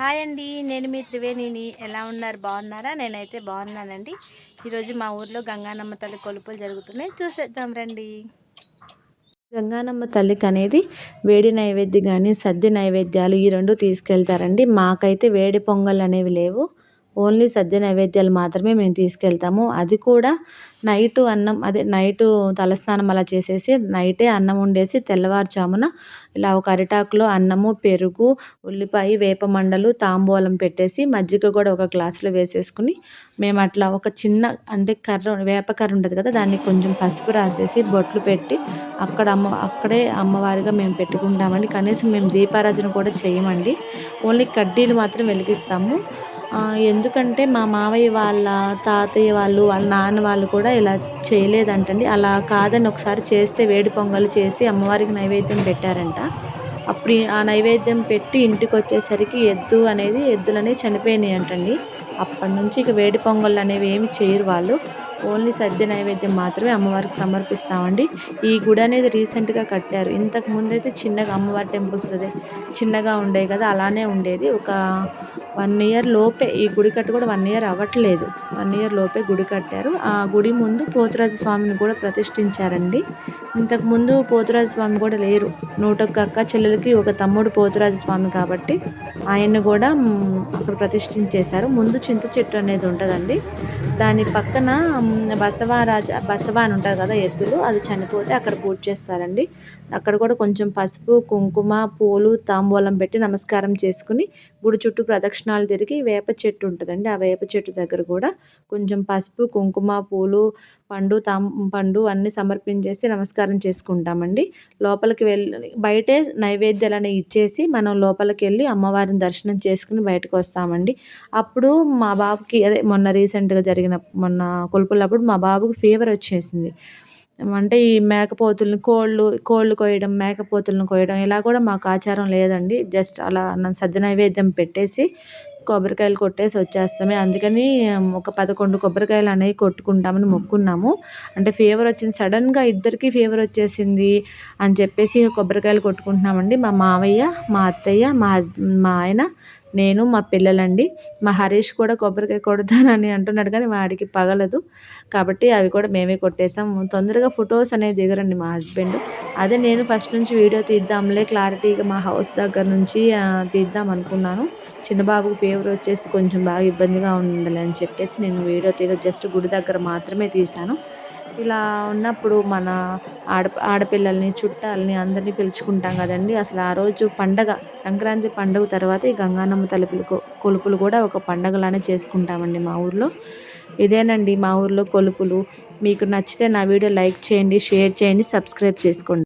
Hi అండి నేను మీ త్రివేణిని. ఎలా ఉన్నారు? బాగున్నారా? నేనైతే బాగున్నానండి. ఈరోజు మా ఊర్లో గంగానమ్మ తల్లి కొలుపులు జరుగుతున్నాయి. చూసేద్దాం రండి. గంగానమ్మ తల్లికి అనేది వేడి నైవేద్యం కానీ సద్ది నైవేద్యాలు ఈ రెండు తీసుకెళ్తారండి. మాకైతే వేడి పొంగల్ అనేవి లేవు. ఓన్లీ సద్య నైవేద్యాలు మాత్రమే మేము తీసుకెళ్తాము. అది కూడా నైటు అన్నం అదే నైటు తలస్నానం అలా చేసేసి నైటే అన్నం వండేసి తెల్లవారుజామున ఇలా ఒక అరిటాకులో అన్నము పెరుగు ఉల్లిపాయ వేప మండలు తాంబూలం పెట్టేసి మజ్జిగ కూడా ఒక గ్లాసులో వేసేసుకుని మేము అట్లా ఒక చిన్న అంటే కర్ర వేప కర్ర ఉంటుంది కదా దాన్ని కొంచెం పసుపు రాసేసి బొట్లు పెట్టి అక్కడ అమ్మ అక్కడే అమ్మవారిగా మేము పెట్టుకుంటామండి. కనీసం మేము దీపారాజన కూడా చేయమండి. ఓన్లీ కడ్డీలు మాత్రం వెలిగిస్తాము. ఎందుకంటే మా మావయ్య వాళ్ళ తాతయ్య వాళ్ళు వాళ్ళ నాన్న వాళ్ళు కూడా ఇలా చేయలేదంటండి. అలా కాదని ఒకసారి చేస్తే వేడి పొంగల్ చేసి అమ్మవారికి నైవేద్యం పెట్టారంట. అప్పుడు ఆ నైవేద్యం పెట్టి ఇంటికి వచ్చేసరికి ఎద్దు అనేది ఎద్దులనే చనిపోయినాయి అంటండి. అప్పటి నుంచి ఇక వేడి పొంగళ్ళు అనేవి ఏమి చేయరు వాళ్ళు. ఓన్లీ సద్య నైవేద్యం మాత్రమే అమ్మవారికి సమర్పిస్తామండి. ఈ గుడి అనేది రీసెంట్గా కట్టారు. ఇంతకు ముందైతే చిన్నగా అమ్మవారి టెంపుల్స్ అదే చిన్నగా ఉండేవి కదా అలానే ఉండేది. ఒక వన్ ఇయర్ లోపే ఈ గుడి కట్టు కూడా వన్ ఇయర్ అవ్వట్లేదు. వన్ ఇయర్ లోపే గుడి కట్టారు. ఆ గుడి ముందు పోతురాజు స్వామిని కూడా ప్రతిష్ఠించారండి. ఇంతకుముందు పోతురాజు స్వామి కూడా లేరు. నూటొక్క అక్క చెల్లెలకి ఒక తమ్ముడు పోతురాజు స్వామి కాబట్టి ఆయన్ని కూడా అక్కడ ప్రతిష్ఠించేశారు. ముందు చింత చెట్టు అనేది ఉంటుందండి. దాని పక్కన బసవరాజ బసవ అని ఉంటారు కదా ఎద్దులు అది చనిపోతే అక్కడ పూజ చేస్తారండి. అక్కడ కూడా కొంచెం పసుపు కుంకుమ పూలు తాంబూలం పెట్టి నమస్కారం చేసుకుని గుడి చుట్టూ ప్రదక్షిణాలు తిరిగి వేప చెట్టు ఉంటుందండి. ఆ వేప చెట్టు దగ్గర కూడా కొంచెం పసుపు కుంకుమ పూలు పండు తాం పండు అన్నీ సమర్పించేసి నమస్కారం చేసుకుంటామండి. లోపలికి వెళ్ళి బయటే నైవేద్యాలని ఇచ్చేసి మనం లోపలికి వెళ్ళి అమ్మవారిని దర్శనం చేసుకుని బయటకు వస్తామండి. అప్పుడు మా బాబుకి అదే మొన్న రీసెంట్గా జరిగిన మొన్న కొలుపులప్పుడు మా బాబుకి ఫీవర్ వచ్చేసింది. అంటే ఈ మేకపోతుల్ని కోళ్ళు కోళ్ళు కోయడం మేకపోతులను కోయడం ఇలా కూడా మాకు ఆచారం లేదండి. జస్ట్ అలా సద్య నైవేద్యం పెట్టేసి కొబ్బరికాయలు కొట్టేసి వచ్చేస్తామే. అందుకని ఒక పదకొండు కొబ్బరికాయలు అనేవి కొట్టుకుంటామని మొక్కున్నాము. అంటే ఫీవర్ వచ్చింది. సడన్గా ఇద్దరికి ఫీవర్ వచ్చేసింది అని చెప్పేసి కొబ్బరికాయలు కొట్టుకుంటున్నామండి. మా మావయ్య మా అత్తయ్య మా మా ఆయన నేను మా పిల్లలండి. మా హరీష్ కూడా కొబ్బరికాయ కొడతానని అంటున్నాడు కానీ వాడికి పగలదు. కాబట్టి అవి కూడా మేమే కొట్టేసాం తొందరగా ఫొటోస్ అనేది దిగరండి మా హస్బెండ్. అదే నేను ఫస్ట్ నుంచి వీడియో తీద్దాంలే క్లారిటీగా మా హౌస్ దగ్గర నుంచి తీద్దాం అనుకున్నాను. చిన్నబాబుకి ఫీవర్ వచ్చేసి కొంచెం బాగా ఇబ్బందిగా ఉందిలే అని చెప్పేసి నేను వీడియో తీయ జస్ట్ గుడి దగ్గర మాత్రమే తీశాను. ఇలా ఉన్నప్పుడు మన ఆడ ఆడపిల్లల్ని చుట్టాలని అందరినీ పిలుచుకుంటాం కదండి. అసలు ఆ రోజు పండగ సంక్రాంతి పండుగ తర్వాత ఈ గంగానమ్మ తలుపులు కొలుపులు కూడా ఒక పండగలానే చేసుకుంటామండి మా ఊర్లో. ఇదేనండి మా ఊర్లో కొలుపులు. మీకు నచ్చితే నా వీడియో లైక్ చేయండి షేర్ చేయండి సబ్స్క్రైబ్ చేసుకోండి.